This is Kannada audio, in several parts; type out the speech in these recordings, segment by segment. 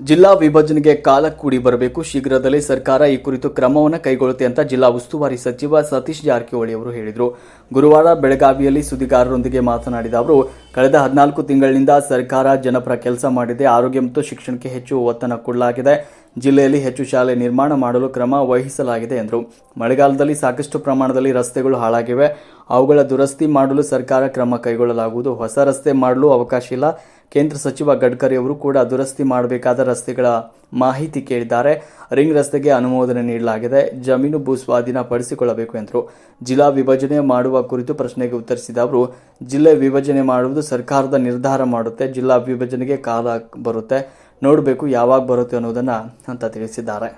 ಜಿಲ್ಲಾ ವಿಭಜನೆಗೆ ಕಾಲ ಕೂಡಿ ಬರಬೇಕು. ಶೀಘ್ರದಲ್ಲೇ ಸರ್ಕಾರ ಈ ಕುರಿತು ಕ್ರಮವನ್ನು ಕೈಗೊಳ್ಳುತ್ತೆ ಅಂತ ಜಿಲ್ಲಾ ಉಸ್ತುವಾರಿ ಸಚಿವ ಸತೀಶ್ ಜಾರಕಿಹೊಳಿ ಅವರು ಹೇಳಿದರು. ಗುರುವಾರ ಬೆಳಗಾವಿಯಲ್ಲಿ ಸುದ್ದಿಗಾರರೊಂದಿಗೆ ಮಾತನಾಡಿದ ಅವರು, ಕಳೆದ ಹದಿನಾಲ್ಕು ತಿಂಗಳಿನಿಂದ ಸರ್ಕಾರ ಜನಪರ ಕೆಲಸ ಮಾಡಿದೆ. ಆರೋಗ್ಯ ಮತ್ತು ಶಿಕ್ಷಣಕ್ಕೆ ಹೆಚ್ಚು ಒತ್ತನ್ನು ಕೊಡಲಾಗಿದೆ ಜಿಲ್ಲೆಯಲ್ಲಿ ಹೆಚ್ಚು ಶಾಲೆ ನಿರ್ಮಾಣ ಮಾಡಲು ಕ್ರಮ ವಹಿಸಲಾಗಿದೆ ಎಂದರು. ಮಳೆಗಾಲದಲ್ಲಿ ಸಾಕಷ್ಟು ಪ್ರಮಾಣದಲ್ಲಿ ರಸ್ತೆಗಳು ಹಾಳಾಗಿವೆ. ಅವುಗಳ ದುರಸ್ತಿ ಮಾಡಲು ಸರ್ಕಾರ ಕ್ರಮ ಕೈಗೊಳ್ಳಲಾಗುವುದು. ಹೊಸ ರಸ್ತೆ ಮಾಡಲು ಅವಕಾಶ ಇಲ್ಲ. ಕೇಂದ್ರ ಸಚಿವ ಗಡ್ಕರಿ ಅವರು ಕೂಡ ದುರಸ್ತಿ ಮಾಡಬೇಕಾದ ರಸ್ತೆಗಳ ಮಾಹಿತಿ ಕೇಳಿದ್ದಾರೆ. ರಿಂಗ್ ರಸ್ತೆಗೆ ಅನುಮೋದನೆ ನೀಡಲಾಗಿದೆ. ಜಮೀನು ಭೂ ಸ್ವಾಧೀನ ಪಡಿಸಿಕೊಳ್ಳಬೇಕು ಎಂದರು. ಜಿಲ್ಲಾ ವಿಭಜನೆ ಮಾಡುವ ಕುರಿತು ಪ್ರಶ್ನೆಗೆ ಉತ್ತರಿಸಿದ ಅವರು, ಜಿಲ್ಲೆ ವಿಭಜನೆ ಮಾಡುವುದು ಸರ್ಕಾರದ ನಿರ್ಧಾರ ಮಾಡುತ್ತೆ. ಜಿಲ್ಲಾ ವಿಭಜನೆಗೆ ಕಾಲ ಬರುತ್ತೆ. ನೋಡಬೇಕು ಯಾವಾಗ ಬರುತ್ತೆ ಅನ್ನೋದನ್ನ ಅಂತ ತಿಳಿಸಿದ್ದಾರೆ.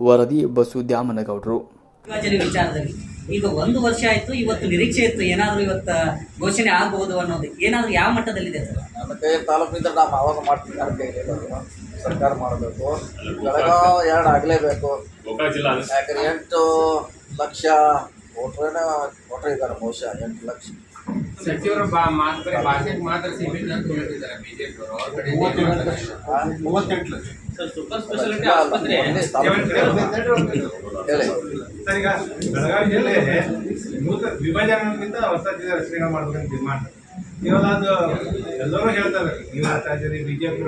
ವರದಿ ಬಸು ದ್ಯಾಮನಗೌಡರು ವಿಚಾರದಲ್ಲಿ. ಈಗ ಒಂದು ವರ್ಷ ಆಯ್ತು ಇವತ್ತು ನಿರೀಕ್ಷೆ ಇತ್ತು ಏನಾದರೂ ಇವತ್ತು ಘೋಷಣೆ ಆಗಬಹುದು ಅನ್ನೋದು. ಏನಾದರೂ ಯಾವ ಮಟ್ಟದಲ್ಲಿದೆ ಸರ್ ನನ್ನ ಕೈ ತಾಲೂಕಿನಿಂದ ನಾವು ಆವಾಗ ಮಾಡ್ತೀವಿ ಅಂತ ಹೇಳಿದ್ರು ಸರ್ಕಾರ ಮಾಡಬೇಕು. ಬೆಳಗಾವ್ ಎರಡು ಆಗಲೇಬೇಕು. ಯಾಕಂದ್ರೆ ಎಂಟು ಲಕ್ಷ ವೋಟ್ರೇನ ವೋಟರ್ ಇದ್ದಾರೆ ಬಹುಶಃ ಎಂಟು ಲಕ್ಷ. ಸಚಿವರು ಮಾತ್ರ ಭಾಷೆಗೆ ಮಾತ್ರ ಸೀಮಿತ ಅಂತ ಹೇಳ್ತಿದ್ದಾರೆ ಬಿಜೆಪಿ ಅವರು ಕಡೆ ಮೂವತ್ತೆಂಟು ಲಕ್ಷ. ಸರ್ ಸೂಪರ್ ಸ್ಪೆಷಾಲಿಟಿ ಆಸ್ಪತ್ರೆ. ಒಂದೇ ತಾಲೂಕು. ಹೇಳಿ. ಸರ್ ಈಗ ಬೆಳಗಾವಿ ಜಿಲ್ಲೆ ನೂತನ ವಿಭಜನೆಗಿಂತ ಹೊಸ ಜಿಲ್ಲೆ ರಚನೆ ಮಾಡ್ಬೇಕಂತ ತೀರ್ಮಾನ ಇವಾಗ ಅದು ಎಲ್ಲರೂ ಹೇಳ್ತಾರೆ ನೀವು ಹೇಳ್ತಾ ಇದ್ದೀರಿ ಬಿಜೆಪಿ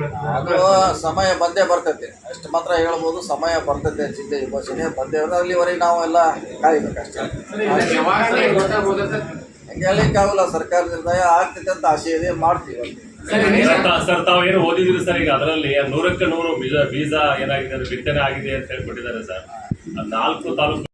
ಸಮಯ ಬಂದೇ ಬರ್ತೈತೆ. ಅಷ್ಟು ಮಾತ್ರ ಹೇಳ್ಬೋದು ಸಮಯ ಬರ್ತೈತೆ ಜಿಲ್ಲೆ ವಿಭಜನೆ ಬಂದೇ. ಅಲ್ಲಿವರೆಗೆ ನಾವು ಎಲ್ಲ ಕಾಯ್ಬೇಕಷ್ಟೇ ಯಾವಾಗ ಸರ್ಕಾರದಿಂದ ಆಗ್ತೈತೆ ಅಂತ ಆಸೆ ಇದೆ ಮಾಡ್ತೀವಿ. ಸರ್, ತಾವು ಓದಿದ್ರಿ ಸರ್ ಈಗ ಅದರಲ್ಲಿ ನೂರಕ್ಕೆ ನೂರು ಬೀಜ ಬೀಜ ಏನಾಗಿದೆ ಅದು ಬಿತ್ತನೆ ಆಗಿದೆ ಅಂತ ಹೇಳ್ಕೊಟ್ಟಿದ್ದಾರೆ ಸರ್ ನಾಲ್ಕು ತಾಲೂಕು